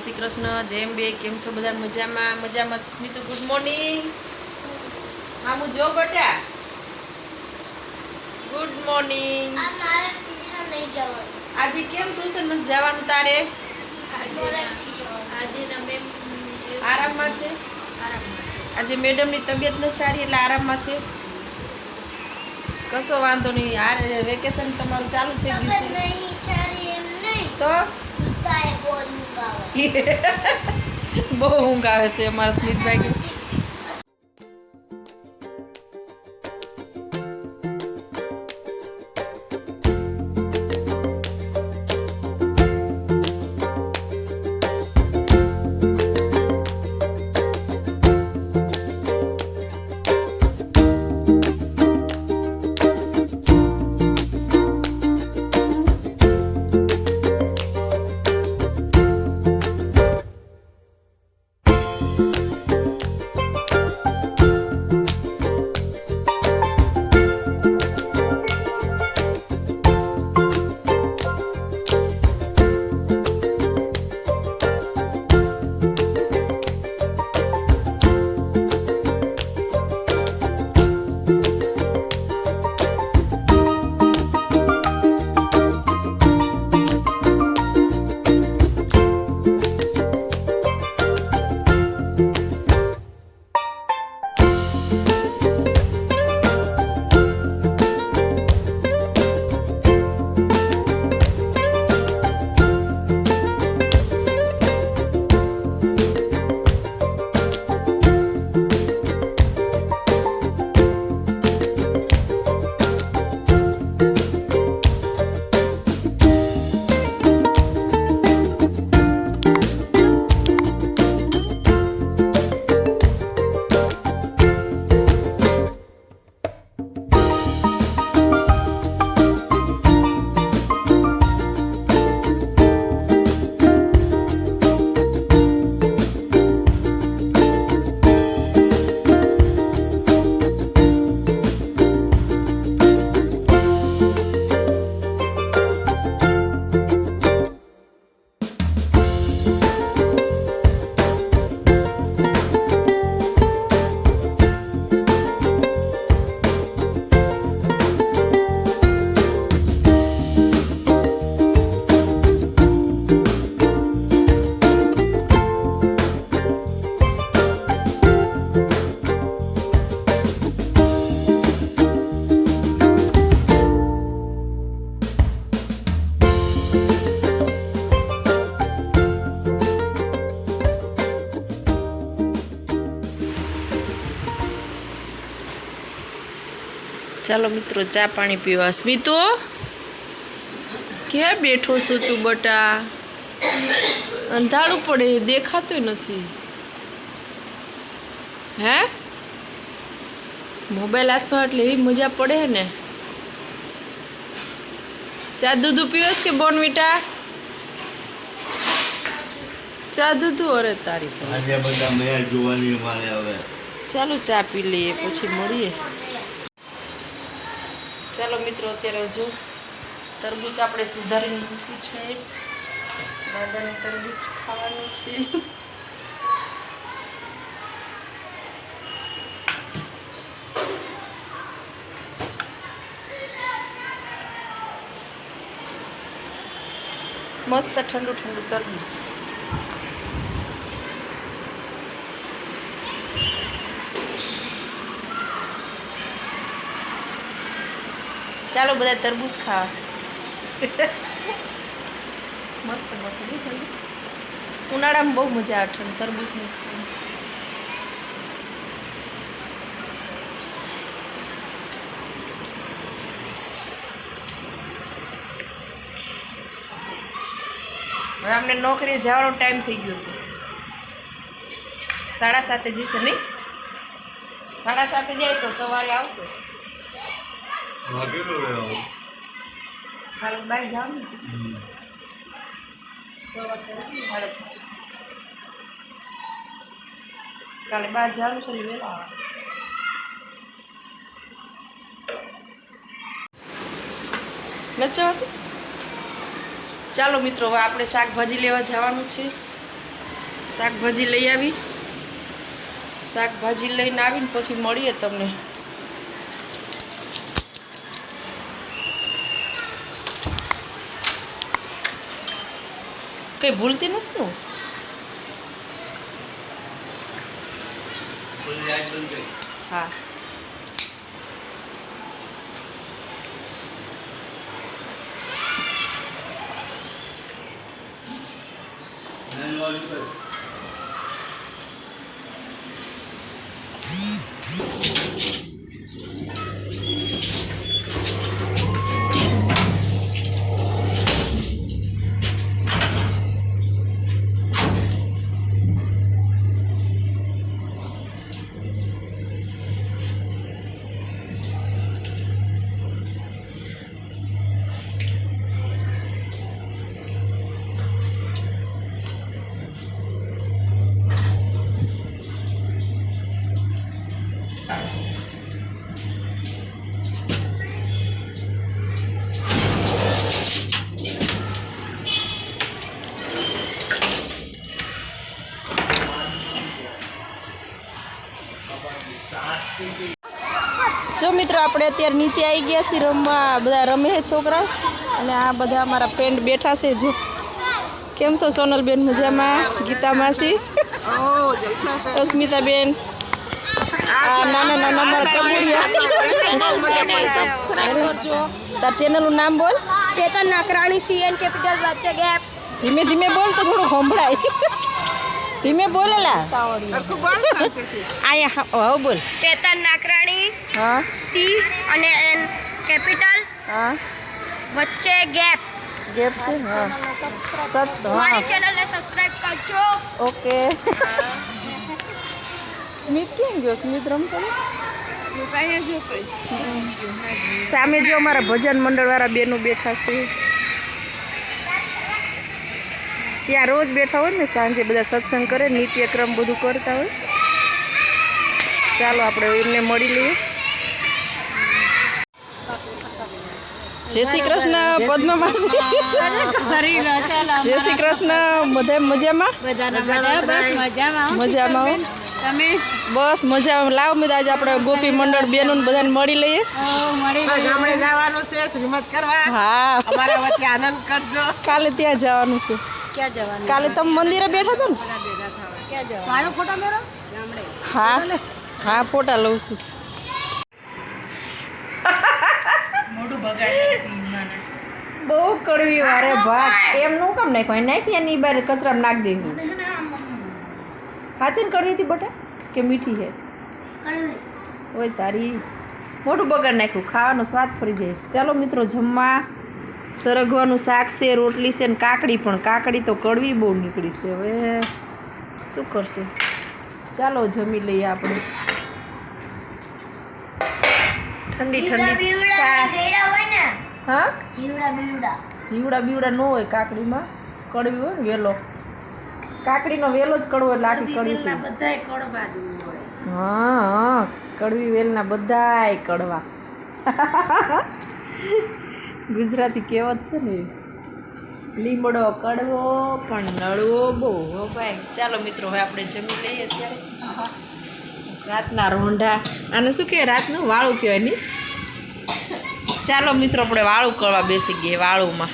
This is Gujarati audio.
શ્રી કૃષ્ણ જેમ બે કેમ છો? બધા મજામાં? મજામાં સ્મિતુ ગુડ મોર્નિંગ. મામુ જો બટા. Good morning. આ મારે ટ્યુશન નહીં જવાનું. આજે કેમ ટ્યુશન નથી જવાનું તારે? આરામમાં છે? આરામમાં છે. આજે મેડમની તબિયત નથી સારી એટલે આરામમાં છે? કશો વાંધો નહીં. આ વેકેશન તમારું ચાલુ થઈ ગયું છે. નહીં સારી એમ નહીં. તો? બહુ ઊંઘ આવે. છે અમારા સ્મિતભાઈ ચાલો મિત્રો ચા પાણી પીવા. સ્મિતો ક્યાં બેઠો છો તું બટા? અંધારું પડે દેખાતું નથી. હે? મોબાઈલ હાથમાં એટલે એવી મજા પડે ને? ચા દૂધ પીવસ કે બોનવીટા ચા દૂધ અરે તારી ચાલો ચા પી લઈએ પછી મળીએ. ચાલો મિત્રો, અત્યારે જો તરબૂચ આપણે સુધારી મૂક્યું છે. દાદાને તરબૂચ ખાવાનું છે. મસ્ત ઠંડુ ઠંડુ તરબૂચ. ચાલો બધા તરબૂચ ખાવા. મસ્ત મસ્ત. ઉનાળામાં બહુ મજા આવે ઠંડ તરબૂચની. હવે અમને નોકરીએ જવાનો ટાઈમ થઈ ગયો છે. સાડા સાતે જશે નહીં? સાડા સાતે જાય તો સવારે આવશે. કાલે બાય જાવ ને. છ વાગે સાડા છ. કાલે બહાર જવાનું છે વહેલા ચાલો મિત્રો હવે આપણે શાકભાજી લેવા જવાનું છે. શાકભાજી લઈ આવી. શાકભાજી લઈને આવીને પછી મળીએ તમને. કઈ ભૂલતી નથી ને હા. Thank લાઈટ જો મિત્રો આપણે અત્યારે નીચે આવી ગયા છીએ રમવા બધા રમે છે છોકરા અને આ બધા અમારા ફ્રેન્ડ બેઠા છે જો. કેમ છો સોનલબેન? મજામાં? ગીતા માસી અસ્મિતાબેન? આ નાના નાના મારા તાર ચેનલનું નામ બોલ. ચેતન નાકરાણી સીએન કેપિટલ વચ્ચે ગેપ. ધીમે ધીમે બોલ તો થોડું સંભળાય. ધીમે બોલેલા અહીંયા હા, હવે બોલ. ચેતન નાકરાણી હા. સી અને એન કેપિટલ હા. વચ્ચે ગેપ ગેપ છે? હા. સત મારી ચેનલને સબસ્ક્રાઇબ કરજો. ઓકે. સ્મિત કેમ ગયો? સ્મિત રમતો? સામે જો અમારા ભજન મંડળવાળા બેનો બેઠા છે. ત્યાં રોજ બેઠા હોય ને સાંજે બધા સત્સંગ કરે નિત્યક્રમ બધું કરતા હોય. ચાલો આપણે એમને મળી લઈએ. જય શ્રી કૃષ્ણ પદ્મમાસી. જય શ્રી કૃષ્ણ બધા મજામાં? મજામાં. બસ મજા લાવ મેં આજે આપણે ગોપી મંડળ બેનો બધાને મળી લઈએ. ગામડે જવાનું છે શ્રીમત કરવા. હા. અમારા વચ્ચે આનંદ કરજો. કાલે ત્યાં જવાનું છે. કાલે તમે મંદિરે બેઠા હતા ને? મારો ફોટો મેરો હા. હા ફોટા લઉં છું. બહુ કડવી વારે ભાત. એમ નું કામ એ નાખી એની બહાર કચરામાં નાખી દઈશું. હાચે ને કડવી હતી બટા? કે મીઠી છે? ઓય તારી. મોટું બગાડ નાખ્યું. ખાવાનો સ્વાદ ફરી જાય. ચાલો મિત્રો જમવા. સરગવાનું શાક છે રોટલી છે ને કાકડી પણ. કાકડી તો કડવી બહુ નીકળી છે હવે. શું કરશું? ચાલો જમી લઈએ આપણે. ઠંડી ઠંડી. છાશ. હા? જીવડા બીવડા. જીવડા બીવડા ન હોય કાકડીમાં કડવી હોય ને વેલો. કાકડીનો વેલો જ કડવો એટલે આખી કડવી બધાય કડવા હા હા કડવી વેલના બધાય કડવા. ગુજરાતી કહેવત છે ને લીમડો કડવો પણ નળવો બહુ. હો ભાઈ ચાલો મિત્રો હવે આપણે જમી લઈએ અત્યારે. રાતના રોંઢા. આને શું કહેવાય? રાતનું વાળું કહેવાય નહીં ચાલો મિત્રો આપણે વાળું કરવા બેસી ગયા વાળુંમાં.